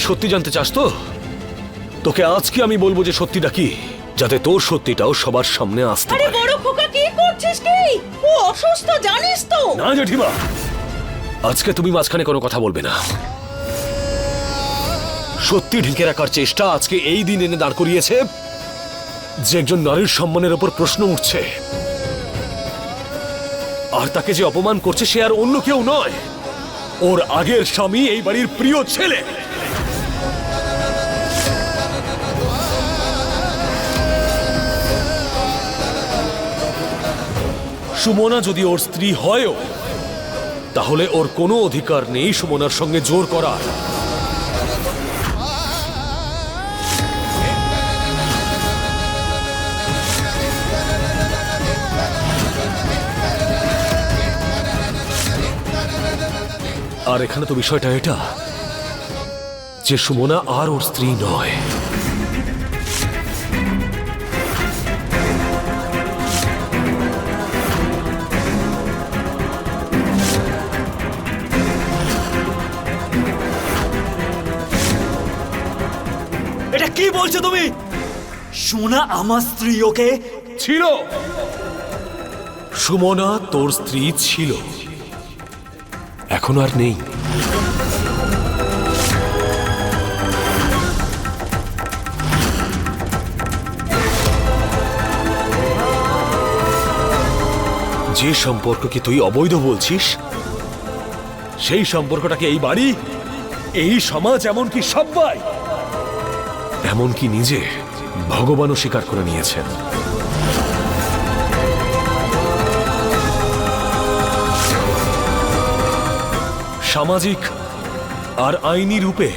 তুই সত্যি জানতে চাস তো? তোকে আজকে আমি বলব যে সত্যিটা কি যাতে তোর সত্যিটাও সবার সামনে আসতে আরে বড় খোকা কি করছিস কি? ও অসুস্থ জানিস তো। না জেঠিমা আজকে তুমি মাঝখানে কোনো কথা বলবে না। সত্যি ঢেকে রাখার চেষ্টা আজকে এই দিন এনে দাঁড় করিয়েছে যে একজন নারীর সম্মানের ওপর প্রশ্ন উঠছে। আর তাকে যে অপমান করছে সে আর অন্য কেউ নয় ওর আগের স্বামী এই বাড়ির প্রিয় ছেলে। সুমনা যদি ওর স্ত্রী হয়ও, তাহলে ওর কোনো অধিকার নেই সুমনার সঙ্গে জোর করার। আর এখানে তো বিষয়টা এটা যে সুমনা আর ওর স্ত্রী নয়। বলছো তুমি? সোনা আমার স্ত্রী ওকে ছিল। সুমনা, তোর স্ত্রী ছিল। এখন আর নেই। যে সম্পর্ককে তুই অবৈধ বলছিস? সেই সম্পর্কটাকে এই বাড়ি? এই সমাজ এমনকি সবাই এমনকি নিজে ভগবানও স্বীকার করে নিয়েছেন। সামাজিক আর আইনি রূপে,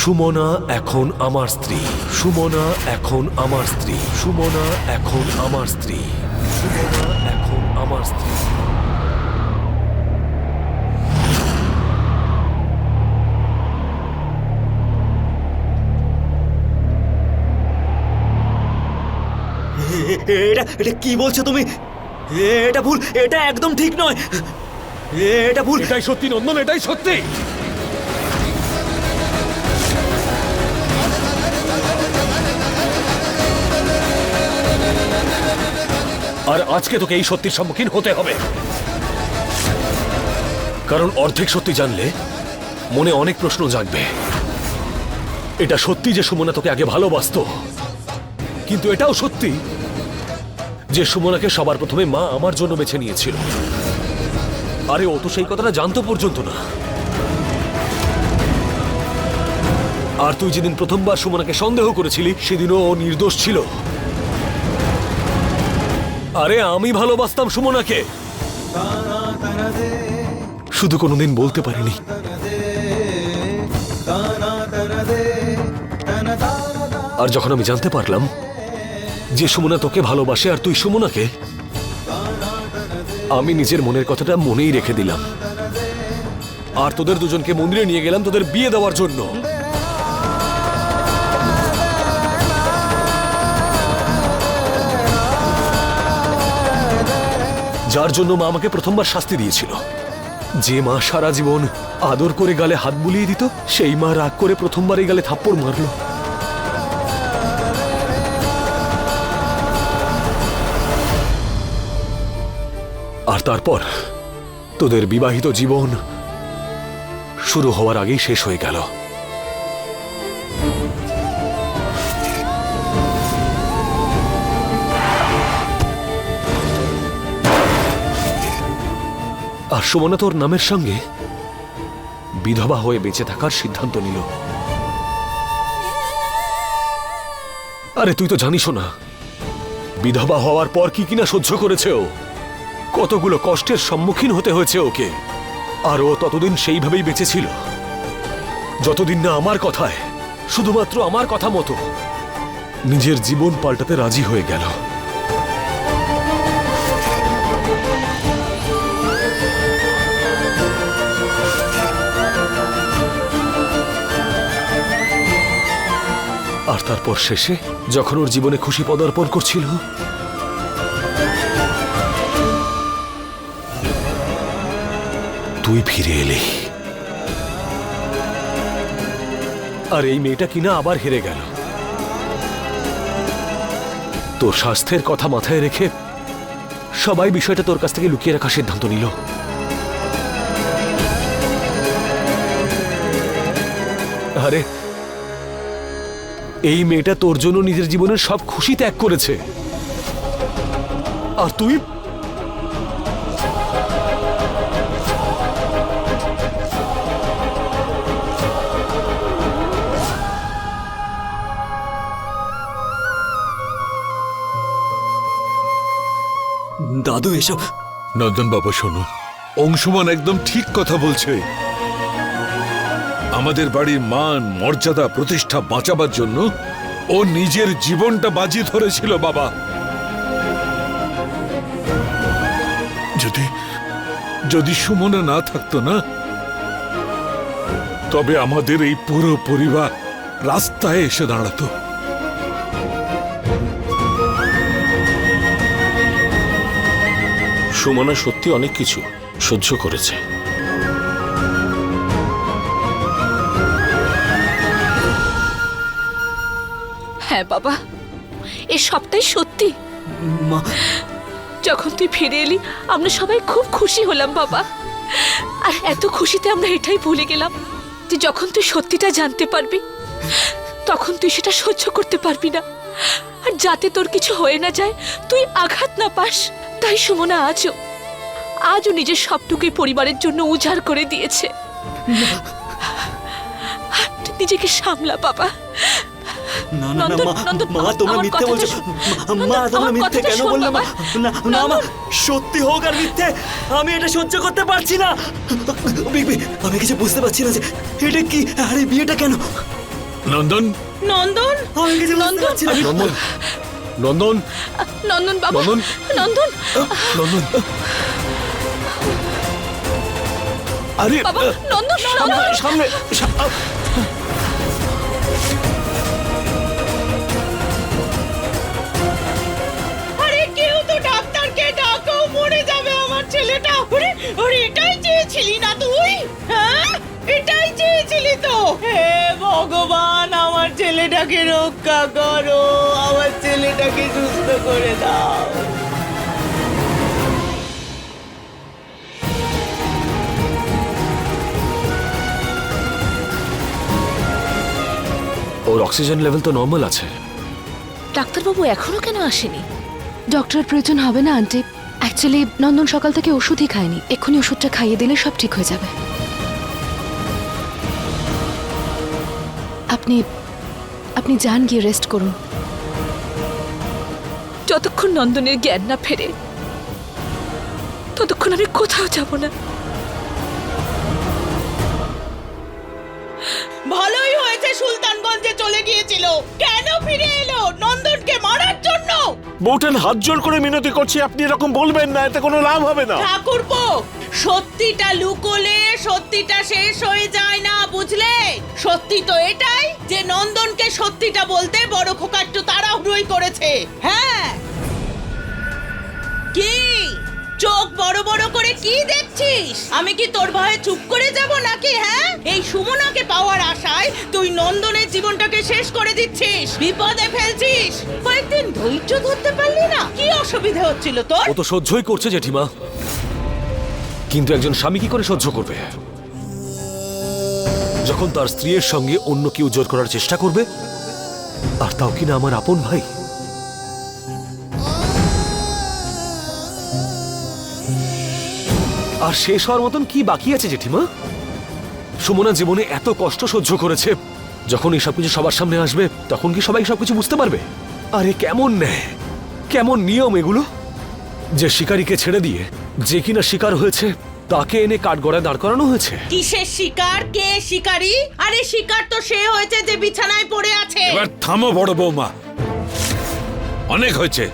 সুমনা এখন আমার স্ত্রী, সুমনা এখন আমার স্ত্রী, সুমনা এখন আমার স্ত্রী, সুমনা এখন আমার স্ত্রী। এটা এটা কি বলছো তুমি? এটা ভুল, এটা একদম ঠিক নয়। এটা ভুল। এটাই সত্যি, নন্দন, এটাই সত্যি। আর আজকে তোকে এই সত্যির সম্মুখীন হতে হবে। কারণ অর্ধেক সত্যি জানলে মনে অনেক প্রশ্ন জাগবে। এটা সত্যি যে সুমনা তোকে আগে ভালোবাসতো। কিন্তু এটাও সত্যি যে সুমনাকে সবার প্রথমে মা আমার জন্য বেছে নিয়েছিল। আরে, ও তো সেই কথাটা জানতো পর্যন্ত না। আর তুই যেদিন প্রথমবার সুমনাকে সন্দেহ করেছিলি, সেদিনও ও নির্দোষ ছিল। আরে, আমি ভালোবাসতাম সুমনাকে। শুধু কোনোদিন বলতে পারিনি। আর যখন আমি জানতে পারলাম যে সুমনা তোকে ভালোবাসে আর তুই সুমনাকে, আমি নিজের মনের কথাটা মনেই রেখে দিলাম। আর তোদের দুজনকে মন্দিরে নিয়ে গেলাম তোদের বিয়ে দেওয়ার জন্য। যার জন্য মা আমাকে প্রথমবার শাস্তি দিয়েছিল। যে মা সারা জীবন আদর করে গালে হাত বুলিয়ে দিত, সেই মা রাগ করে প্রথমবার এই গালে থাপ্পড় মারলো। তারপর তোদের বিবাহিত জীবন শুরু হওয়ার আগেই শেষ হয়ে গেল। আর সুমনা তোর নামের সঙ্গে বিধবা হয়ে বেঁচে থাকার সিদ্ধান্ত নিল। আরে তুই তো জানিসও না, বিধবা হওয়ার পর কি কিনা সহ্য করেছে ও। কতগুলো কষ্টের সম্মুখীন হতে হয়েছে ওকে। আর ও ততদিন সেইভাবেই বেঁচেছিল যতদিন না আমার কথায়, শুধুমাত্র আমার কথা মতো নিজের জীবন পাল্টাতে রাজি হয়ে গেল। আর তারপর শেষে, যখন ওর জীবনে খুশি পদার্পণ করছিল তুই ফিরে এলি। আর এই মেয়েটা কিনা আবার হেরে গেল। তোর স্বাস্থ্যের কথা মাথায় রেখে সবাই বিষয়টা তোর কাছ থেকে লুকিয়ে রাখার সিদ্ধান্ত নিল। আরে, এই মেয়েটা তোর জন্য নিজের জীবনের সব খুশি ত্যাগ করেছে। আর তুই দাদু, এসব নন্দন বাবা শোনো। অংশমান একদম ঠিক কথা বলছে। আমাদের বাড়ির মান, মর্যাদা, প্রতিষ্ঠা বাঁচাবার জন্য ও নিজের জীবনটা বাজি ধরেছিল, বাবা। যদি যদি সুমনা না থাকতো না, তবে আমাদের এই পুরো পরিবার রাস্তায় এসে দাঁড়াতো। সুমনা সত্যি অনেক কিছু সহ্য করেছে। হ্যাঁ বাবা। এ সবটাই সত্যি। মা। যখন তুই ফিরে এলি আমরা সবাই খুব খুশি হলাম বাবা। আর এত খুশিতে আমরা এটাই ভুলে গেলাম যে যখন তুই সত্যিটা জানতে পারবি তখন তুই সেটা সহ্য করতে পারবি না। আর যাতে তোর কিছু হয়ে না যায় তুই আঘাত না পাস। তাই সুমনা আজও আজও নিজের সবটুকুই পরিবারের জন্য উজাড় করে দিয়েছে। নিজেকে সামলা বাবা। না না না মা নন্দন, মা আমার- তোমরা মিথ্যে বলছো। মা- তোমরা মিথ্যে কথাটা কেন বললে মা? না মা সত্যি হোক আর মিথ্যে আমি এটা সহ্য করতে পারছি না। আমি কিছু বুঝতে পারছি না যে এটা কি আরে বিয়েটা কেন? নন্দন? নন্দন? আমি কিছু বুঝতে নন্দন। পারছি না। নন্দন? নন্দন? নন্দন বাবা। নন্দন। নন্দন। নন্দন। আরে নন্দন নন্দন। সামনে আরে কেউ তো ডাক্তারকে ডাকো মরে যাবে আমার ছেলেটা। ওরে ওরে এটাই চেয়েছিলি? ছেলেটাকে রক্ষা করো। আমার ছেলেটাকে সুস্থ করে দাও। ওর অক্সিজেন লেভেল তো নর্মাল আছে। ডাক্তারবাবু এখনও কেন আসেনি? ডক্টরের প্রয়োজন হবে না আন্টি। অ্যাকচুয়ালি নন্দন সকাল থেকে ওষুধই খায়নি। এক্ষুনি ওষুধটা খাইয়ে দিলে সব ঠিক হয়ে যাবে। আপনি আপনি যান, গিয়ে রেস্ট করুন। যতক্ষণ নন্দনের জ্ঞান না ফেরে, ততক্ষণ আমি কোথাও যাব না। ভালোই হয়েছে সুলতানগঞ্জে চলে গিয়েছিল। কেন ফিরে এলো? নন্দনকে মারার জন্য? বউটান হাত জোর করে মিনতি করছি আপনি এরকম বলবেন না এতে কোনো লাভ হবে না। ঠাকুরপো সত্যিটা লুকোলে সত্যিটা শেষ হয়ে যায় না বুঝলে? সত্যি তো এটাই যে নন্দনকে সত্যিটা বলতে বড় খোকা একটু তাড়াহুড়োই করেছে। হ্যাঁ। কি চোখ বড় বড় করে কি দেখছিস? আমি কি তোর ভয়ে চুপ করে যাব নাকি হ্যাঁ? এই সুমনাকে পাওয়ার আশায় তুই নন্দনের জীবনটাকে শেষ করে দিচ্ছিস, বিপদে ফেলছিস। কয়েকদিন ধৈর্য ধরতে পারলি না? কি অসুবিধা হচ্ছিল তোর? ও তো সহ্যই করছে, জেঠিমা। কিন্তু একজন স্বামী কি করে সহ্য করবে? যখন তার স্ত্রীর সঙ্গে অন্য কেউ জোর করার চেষ্টা করবে, আর তাও কিনা আমার আপন ভাই? আর শেষ হওয়ার মতন কি বাকি আছে জেঠিমা? সুমনা জীবনে এত কষ্ট সহ্য করেছে। যখন এই সবকিছু সবার সামনে আসবে তখন কি সবাই সবকিছু বুঝতে পারবে? আরে কেমন নেয় কেমন নিয়ম এগুলো? যে শিকারীকে ছেড়ে দিয়ে যে কিনা শিকার হয়েছে তাকে এনে কাঠগড়ায় দাঁড় করানো হয়েছে? কিসের শিকার? কে শিকারী? আরে শিকার তো সে হয়েছে যে বিছানায় পড়ে আছে। এবার থামো বড় বৌমা। অনেক হয়েছে।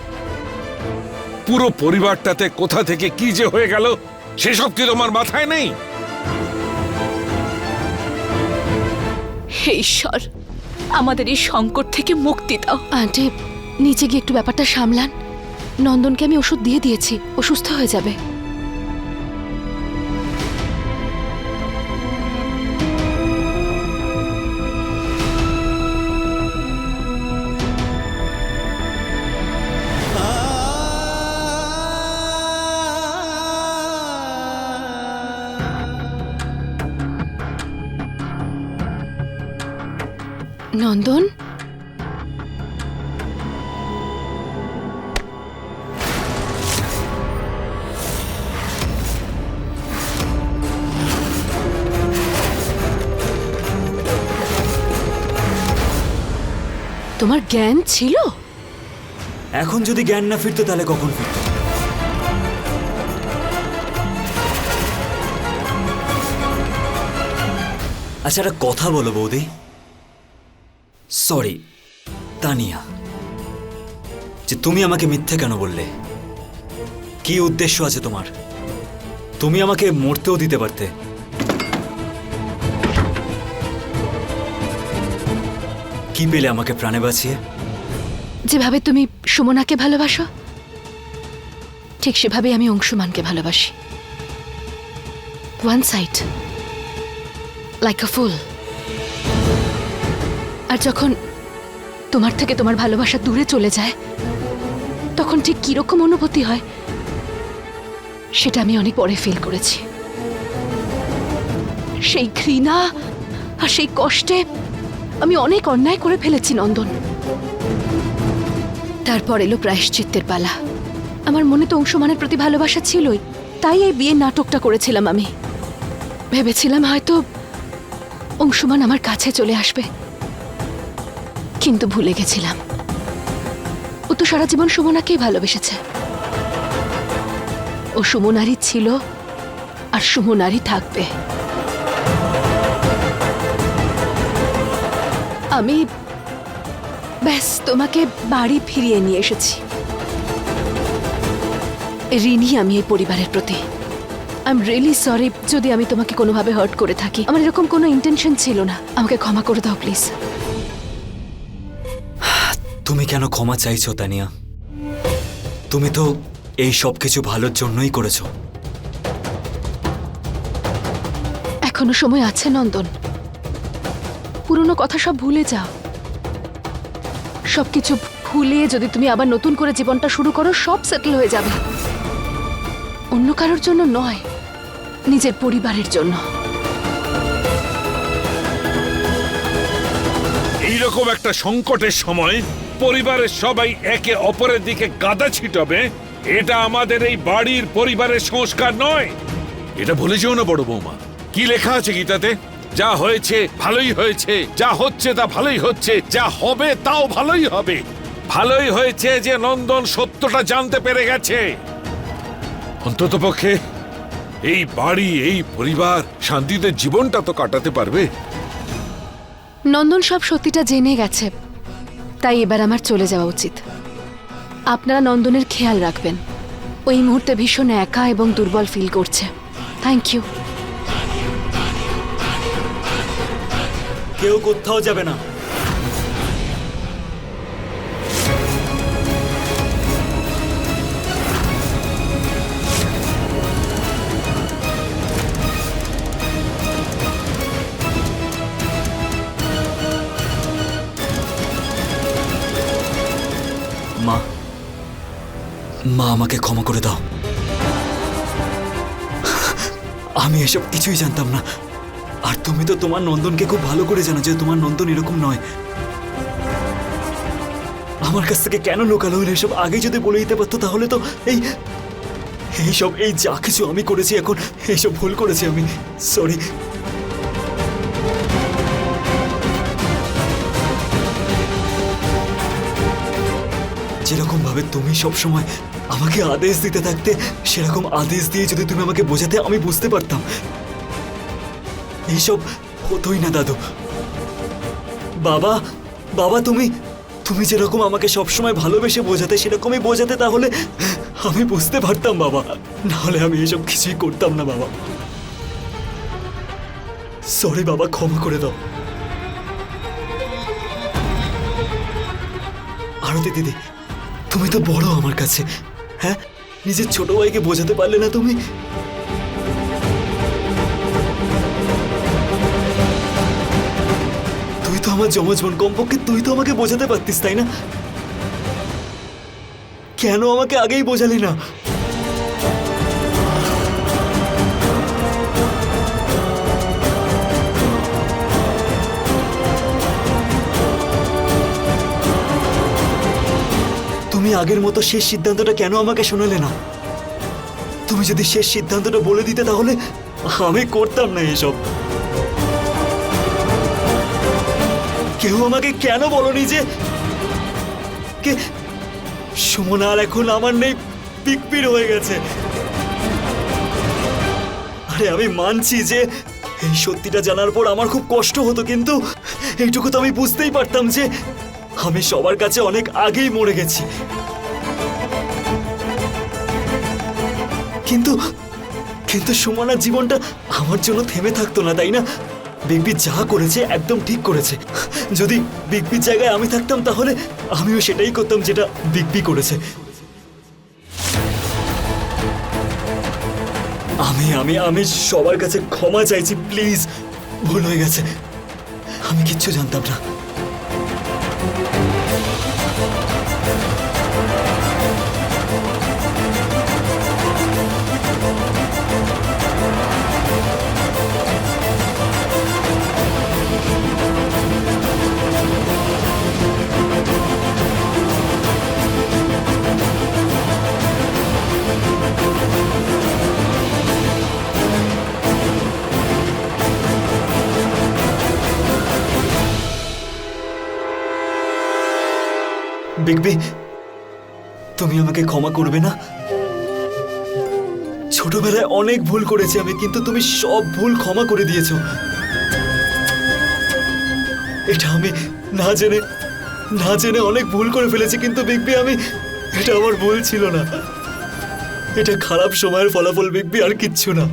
পুরো পরিবারটাতে কোথা থেকে কি যে হয়ে গেল সেসব কি তোমার মাথায় নেই? হে ঈশ্বর আমাদের এই সংকট থেকে মুক্তি দাও। আন্টি নিচে গিয়ে একটু ব্যাপারটা সামলান। নন্দনকে আমি ওষুধ দিয়ে দিয়েছি অসুস্থ সুস্থ হয়ে যাবে। নন্দন? তোমার জ্ঞান ছিল? এখন যদি জ্ঞান না ফিরতো, তাহলে কখন ফিরতো? আচ্ছা একটা কথা বলো বৌদি। সরি তানিয়া, যে তুমি আমাকে মিথ্যে কেন বললে? কি উদ্দেশ্য আছে তোমার? তুমি আমাকে মরতেও দিতে পারতে। কি পেলে আমাকে প্রাণে বাঁচিয়ে? যেভাবে তুমি সুমনাকে ভালোবাসো, ঠিক সেভাবে আমি অংশুমানকে ভালোবাসি। One side like a fool আর যখন তোমার থেকে তোমার ভালোবাসা দূরে চলে যায়, তখন ঠিক কীরকম অনুভূতি হয়, সেটা আমি অনেক পরে ফিল করেছি। সেই ঘৃণা আর সেই কষ্টে আমি অনেক অন্যায় করে ফেলেছি, নন্দন। তারপর এলো প্রায়শ্চিত্তের পালা। আমার মনে তো অংশমানের প্রতি ভালোবাসা ছিলই, তাই এই বিয়ের নাটকটা করেছিলাম আমি। ভেবেছিলাম হয়তো অংশমান আমার কাছে চলে আসবে। কিন্তু ভুলে গেছিলাম। ও তো সারা জীবন সুমনাকেই ভালোবেসেছে। ও সুমনারই ছিল আর সুমনারই থাকবে। আমি ব্যাস, তোমাকে বাড়ি ফিরিয়ে নিয়ে এসেছি। ঋণী আমি এই পরিবারের প্রতি। আই এম রিয়েলি সরি যদি আমি তোমাকে কোনোভাবে হার্ট করে থাকি। আমার এরকম কোনো ইন্টেনশন ছিল না। আমাকে ক্ষমা করে দাও প্লিজ তুমি কেন ক্ষমা চাইছো তানিয়া? তুমি তো এই সব কিছু ভালোর জন্যই করেছ। এখনও সময় আছে নন্দন। পুরনো কথা সব ভুলে যাও। সবকিছু ভুলে যদি তুমি আবার নতুন করে জীবনটা শুরু করো সব সেটেল হয়ে যাবে। অন্য কারোর জন্য নয় নিজের পরিবারের জন্য। এইরকম একটা সংকটের সময় পরিবারের সবাই একে অপরের দিকে গাদা ছিটাবে এটা আমাদের এই বাড়ির পরিবারের সংস্কার নয়। এটা ভুলে যেও না বড় বৌমা। কি লেখা আছে গীতাতে? যা হয়েছে ভালোই হয়েছে যা হচ্ছে তা ভালোই হচ্ছে যা হবে তাও ভালোই হবে। ভালোই হয়েছে যে নন্দন সত্যটা জানতে পেরে গেছে। অন্তত পক্ষে এই বাড়ি এই পরিবার শান্তিতে জীবনটা তো কাটাতে পারবে। নন্দন সব সত্যিটা জেনে গেছে। তাই এবার আমার চলে যাওয়া উচিত। আপনারা নন্দনের খেয়াল রাখবেন। ওই মুহূর্তে ভীষণ একা এবং দুর্বল ফিল করছে। থ্যাংক ইউ কেউ কোথাও যাবে না। মা। মা, আমাকে ক্ষমা করে দাও। আমি এসব কিছুই জানতাম না। আর তুমি তো তোমার নন্দনকে খুব ভালো করে জানো যে তোমার নন্দন এরকম নয়। আমার কাছ থেকে কেন লোকালো হলো এসব আগে যদি বলে দিতে পারতো, তাহলে তো এই এইসব এই যা কিছু আমি করেছি এখন এইসব ভুল করেছি আমি। সরি যেরকম ভাবে তুমি সব সময় আমাকে আদেশ দিতে থাকতে সেরকম আদেশ দিয়ে যদি তুমি আমাকে বোঝাতে, আমি বুঝতে পারতাম। এইসব হতোই না, দাদু। বাবা বাবা, তুমি তুমি যেরকম আমাকে সবসময় ভালোবেসে বোঝাতে, সেরকমই বোঝাতে তাহলে আমি বুঝতে পারতাম, বাবা। না হলে আমি এসব কিছুই করতাম না, বাবা। সরি বাবা, ক্ষমা করে দাও। আরতি দিদি তুমি তো বড় আমার কাছে হ্যাঁ? নিজের ছোট ভাইকে বোঝাতে পারলে না তুমি? তুই তো আমার জমজ বোন কমপক্ষে, তুই তো আমাকে বোঝাতে পারতিস, তাই না? কেন আমাকে আগেই বোঝালি না? আগের মতো শেষ সিদ্ধান্তটা কেন আমাকে শোনালে না? তুমি যদি শেষ সিদ্ধান্তটা বলে দিতে, তাহলে আমি করতাম না এসব। কেউ আমাকে কেন বলনি যে কে? সুমনা আর এখন আমার নেই পিকপির হয়ে গেছে। আরে আমি মানছি যে এই সত্যিটা জানার পর আমার খুব কষ্ট হতো, কিন্তু এইটুকু তো আমি বুঝতেই পারতাম যে আমি সবার কাছে অনেক আগেই মরে গেছি। কিন্তু কিন্তু সুমনার জীবনটা আমার জন্য থেমে থাকতো না, তাই না? বিগবি যা করেছে একদম ঠিক করেছে। যদি বিগবির জায়গায় আমি থাকতাম তাহলে আমিও সেটাই করতাম যেটা বিগবি করেছে। আমি আমি আমি সবার কাছে ক্ষমা চাইছি, প্লিজ। ভুল হয়ে গেছে। আমি কিচ্ছু জানতাম না। বিগবি তুমি আমাকে ক্ষমা করবে না? ছোটবেলায় অনেক ভুল করেছি আমি, কিন্তু তুমি সব ভুল ক্ষমা করে দিয়েছ। এটা আমি না জেনে না জেনে অনেক ভুল করে ফেলেছি, কিন্তু বিগবি আমি, এটা আমার ভুল ছিল না। এটা খারাপ সময়ের ফলাফল বিগবি আর কিচ্ছু না।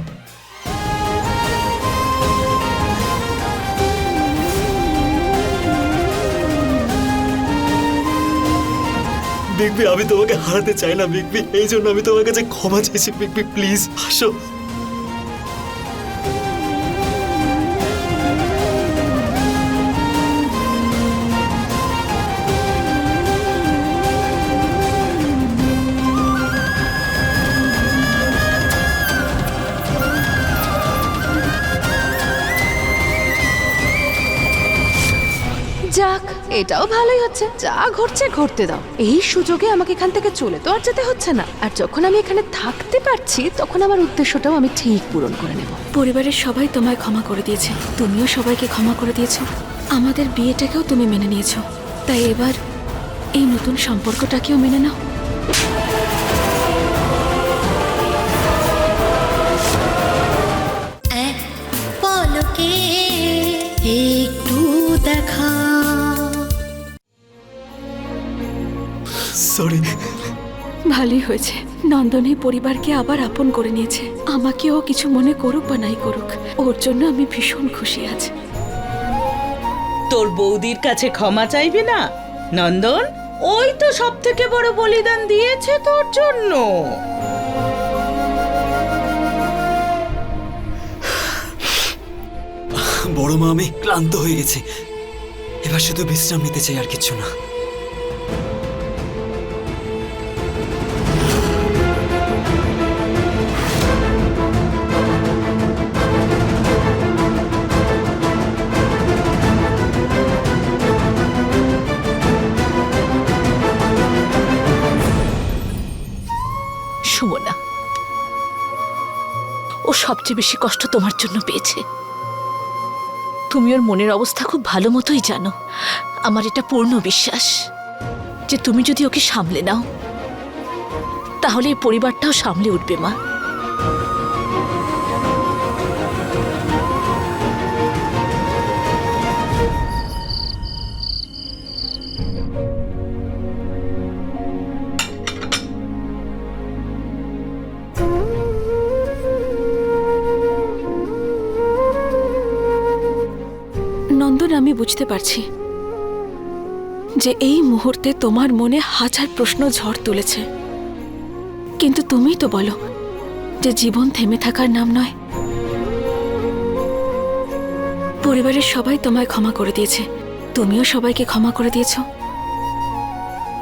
বিগবি আমি তোমাকে হারাতে চাই না বিগবি এই জন্য আমি তোমার কাছে ক্ষমা চাইছি বিগবি প্লিজ আসো। এটাও ভালোই হচ্ছে। যা ঘটছে ঘটতে দাও। এই সুযোগে আমাকে এখান থেকে চলে তো আর যেতে হচ্ছে না। আর যখন আমি এখানে থাকতে পারছি তখন আমার উদ্দেশ্যটাও আমি ঠিক পূরণ করে নেব। পরিবারের সবাই তোমায় ক্ষমা করে দিয়েছে। তুমিও সবাইকে ক্ষমা করে দিয়েছ। আমাদের বিয়েটাকেও তুমি মেনে নিয়েছো। তাই এবার এই নতুন সম্পর্কটাকেও মেনে নাও। একটু দেখা সরি। ভালোই হয়েছে। নন্দনী পরিবারকে আবার আপন করে নিয়েছে। আমাকেও কিছু মনে করুক বা নাই করুক ওর জন্য আমি ভীষণ খুশি আছি। তোর বৌদির কাছে ক্ষমা চাইবি না? নন্দন ওই তো সব থেকে বড় বলিদান দিয়েছে তোর জন্য। বড় মা আমি ক্লান্ত হয়ে গেছি। এবার শুধু বিশ্রাম নিতে চাই আর কিছু না। সবচেয়ে বেশি কষ্ট তোমার জন্য পেয়েছে। তুমি ওর মনের অবস্থা খুব ভালো মতোই জানো। আমার এটা পূর্ণ বিশ্বাস যে তুমি যদি ওকে সামলে নাও, তাহলে এই পরিবারটাও সামলে উঠবে মা। বুঝতে পারছি যে এই মুহূর্তে তোমার মনে হাজার প্রশ্ন ঝড় তুলেছে। কিন্তু তুমি তো বলো যে জীবন থেমে থাকার নাম নয়। পরিবারের সবাই তোমায় ক্ষমা করে দিয়েছে। তুমিও সবাইকে ক্ষমা করে দিয়েছ।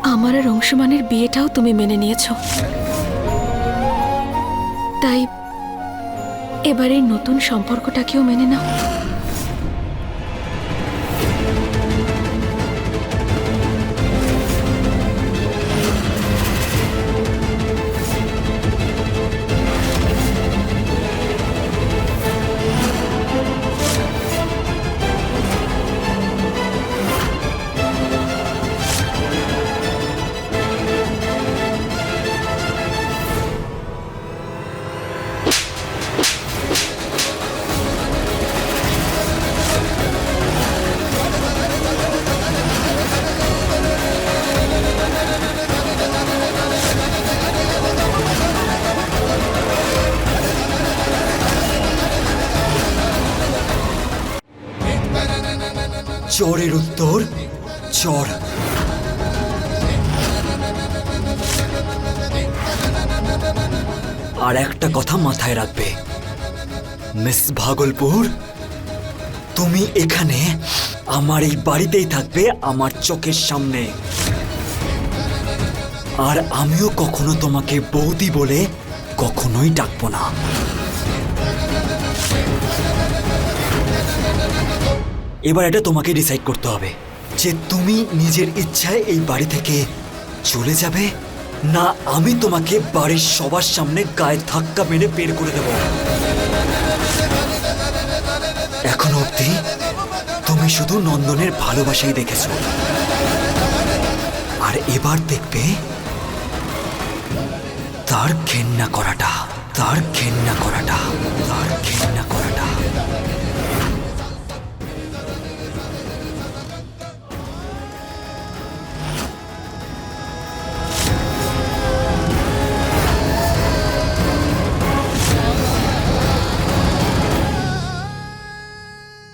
আমার আর অংশমানের বিয়েটাও তুমি মেনে নিয়েছ। তাই এবার নতুন সম্পর্কটাকেও মেনে নাও। চরের উত্তর, চর। আর একটা কথা মাথায় রাখবে। মিস ভাগলপুর, তুমি এখানে আমার এই বাড়িতেই থাকবে, আমার চোখের সামনে। আর আমিও কখনো তোমাকে বৌদি বলে কখনোই ডাকবো না। এবার এটা তোমাকে ডিসাইড করতে হবে যে তুমি নিজের ইচ্ছায় এই বাড়ি থেকে চলে যাবে না আমি তোমাকে বাড়ির সবার সামনে গায়ে ধাক্কা মেরে বের করে দেব। এখনও অবধি তুমি শুধু নন্দনের ভালোবাসাই দেখেছ। আর এবার দেখবে তার ঘেন্না করাটা, তার ঘেন্না করাটা, তার ঘেন্না